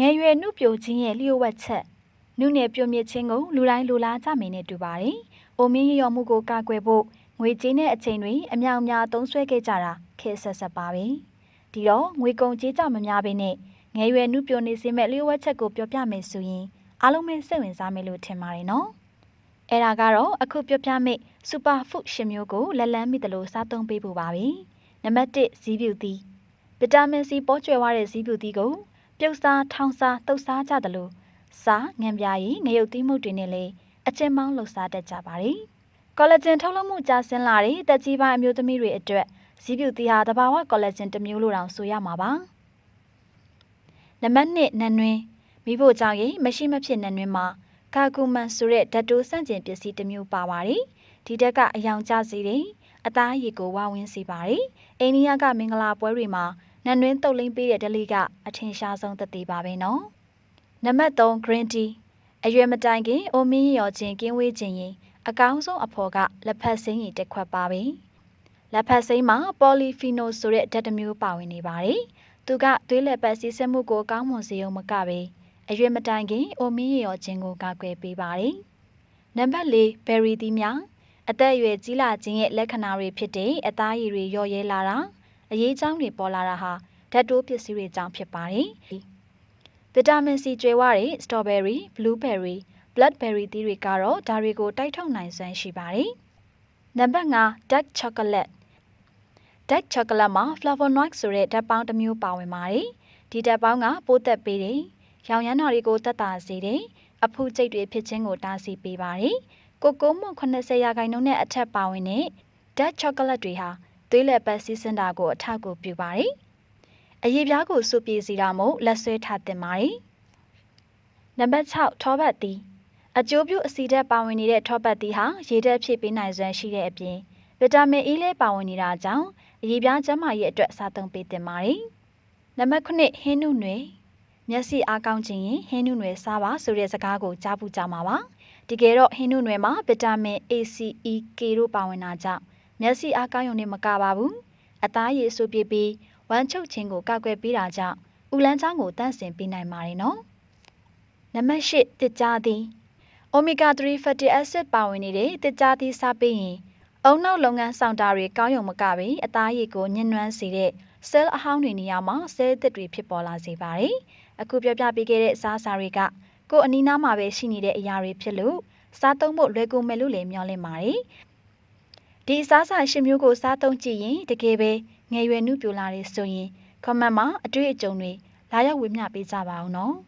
ငယ်ရွယ်နှုတ်ပြိုခြင်းရဲ့လျှို့ဝှက်ချက်နုနယ်ပြိုမြစ်ခြင်းကိုလူတိုင်းလိုလားကြမယ်နဲ့တူပါတယ်။အိုမင်းရရော်မှုကိုကာကွယ်ဖို့ငွေကြေးနဲ့အချိန်တွေအမြောက်အများသုံးစွဲခဲ့ကြတာခေတ်ဆက်ဆက်ပါပဲ။ဒီတော့ငွေကုန်ကြေးကြမများဘဲနဲ့ငယ်ရွယ်နှုတ်ပြိုနေစေမဲ့လျှို့ဝှက်ချက်ကိုပြောပြမယ်ဆိုရင်အားလုံးပဲစိတ်ဝင်စားမယ်လို့ထင်ပါတယ်နော်။အဲ့ဒါကတော့အခုပြောပြမယ့်စူပါဖုဒ်ရှင်မျိုးကိုလက်လန်းမိတယ်လို့စားသုံးပေးဖို့ပါပဲ။နံပါတ်1ဇီးပြူသီးဗီတာမင်စီပေါ်ကျွယ်ဝတဲ့ဇီးပြူသီးကို ပြုတ်စားထောင်းစားတုပ်စားကြတယ်လို့စားငံပြားရည်ငရုတ်သီးမှုတွေနဲ့လည်းအချင်းမောင်းလှစားတတ်ကြပါတယ်။ကောလာဂျင်ထုတ်လုပ်မှုကျဆင်းလာတဲ့တက်ကြီးပိုင်းအမျိုးသမီးတွေအတွက်ဇီးပြူသီးဟာတဘာဝကောလာဂျင်တစ်မျိုးလို့တောင်ဆိုရမှာပါ။နံပါတ်1နန်နွင်းမိဖို့ကြောင့်ရင်မရှိမဖြစ်နန်နွင်းမှာကာကူမန်ဆိုတဲ့ဓာတ်တိုးဆန့်ကျင်ပစ္စည်းတစ်မျိုးပါပါတယ်။ဒီဓာတ်ကအယောင်ကျစေတယ်။အသားရည်ကိုဝဝင်းစေပါတယ်။အိန္ဒိယကမင်္ဂလာပွဲတွေမှာ နန်နွင်းတုပ်လင်းပေးတဲ့ဒလီကအထင်ရှားဆုံးသက်သေပါပဲနော်။နံပါတ်3 green tea အရွယ်မတိုင်ခင်အိုမင်းရော်ခြင်းကင်းဝေးခြင်းရင်အကောင်းဆုံးအဖော်ကလက်ဖက်စိမ်းရည်တစ်ခွက်ပါပဲ။လက်ဖက်စိမ်းမှာပေါ်လီဖီနိုဆိုတဲ့ဓာတ်တစ်မျိုးပါဝင်နေပါတယ်။သူကသွေးလက်ပတ်စီးဆင်းမှုကိုကောင်းမွန်စေုံမကပဲအရွယ်မတိုင်ခင်အိုမင်းရော်ခြင်းကိုကာကွယ်ပေးပါတယ်။နံပါတ်4 berry သီးများအသက်အရွယ်ကြီးလာခြင်းရဲ့လက္ခဏာတွေဖြစ်တဲ့အသားရည်တွေလျော့ရဲလာတာ အရေးချောင်းတွေပေါ်လာတာဟာဓာတ်တိုးပစ္စည်းတွေကြောင့်ဖြစ်ပါတယ်။ဗီတာမင်စီကျွေးဝတဲ့စတော်ဘယ်ရီ၊ဘလူးဘယ်ရီ၊ဘလက်ဘယ်ရီသီးတွေကတော့ဒါတွေကိုတိုက်ထုတ်နိုင်စွမ်းရှိပါတယ်။နံပါတ်5 dark chocolate dark chocolate မှာ flavonoid ဆိုတဲ့ဓာတ်ပေါင်းတစ်မျိုးပါဝင်ပါတယ်။ဒီဓာတ်ပေါင်းကပိုးသက်ပေးတယ်။ရောင်ရမ်းတော်တွေကိုတက်တာစေတယ်။အဖုကျိတ်တွေဖြစ်ခြင်းကိုတားဆီးပေးပါတယ်။ကိုကိုမွန်80ရာခိုင်နှုန်းနဲ့အထက်ပါဝင်တဲ့ dark chocolate တွေဟာ သွေးလက်ပတ်စီးစင်းတာကိုအထောက်အကူပြုပါတယ်။အရေးပြားကိုစုပြေစီတာမို့လက်ဆွဲထားတင်ပါတယ်။နံပါတ်6ထောပတ်သီးအကျိုးပြုအဆီဓာတ်ပါဝင်နေတဲ့ထောပတ်သီးဟာရေဓာတ်ဖြည့်ပေးနိုင်စွမ်းရှိတဲ့အပြင်ဗီတာမင် E လည်းပါဝင်နေတာကြောင့်အရေးပြားကျန်းမာရေးအတွက်စားသုံးပေးတင်ပါတယ်။နံပါတ်9ဟင်းနုနွယ်မျက်စိအားကောင်းခြင်းရင်ဟင်းနုနွယ်စားပါဆိုတဲ့စကားကိုကြားပူကြမှာပါ။တကယ်တော့ဟင်းနုနွယ်မှာဗီတာမင် A, C, E, K တို့ပါဝင်တာကြောင့် မျက်စိအားကောင်းရုံနဲ့မကပါဘူး။အသားရည်ဆူပြပြီးဝမ်းချုပ်ခြင်းကိုကာကွယ်ပေးတာကြောင့်ဥလန်းချောင်းကိုတန့်စင်ပေးနိုင်ပါတယ်နော်။နံပါတ်၈တစ်ကြားသည် Omega 3 fatty acid ပါဝင်နေတဲ့တစ်ကြားသည်စားပေးရင်အုံနောက်လုပ်ငန်းဆောင်တာတွေကောင်းရုံမကပဲအသားရည်ကိုညှဉ်းနှွမ်းစေတဲ့ cell အဟောင်းတွေနေရာမှာ cell သစ်တွေဖြစ်ပေါ်လာစေပါတယ်။အခုပြောပြပေးခဲ့တဲ့စားစာတွေကကိုယ်အနီးနားမှာပဲရှိနေတဲ့အရာတွေဖြစ်လို့စားသုံးဖို့လွယ်ကူမယ်လို့လည်းမျှော်လင့်ပါတယ်။ ဒီအစားအစာရှင်မျိုးကိုစားသုံးကြည့်ရင်တကယ်ပဲငယ်ရွယ်နှုပြိုလာတယ်ဆိုရင် comment မှာအတွေ့အကြုံတွေလာရောက်ဝေမျှပေးကြပါအောင်နော်။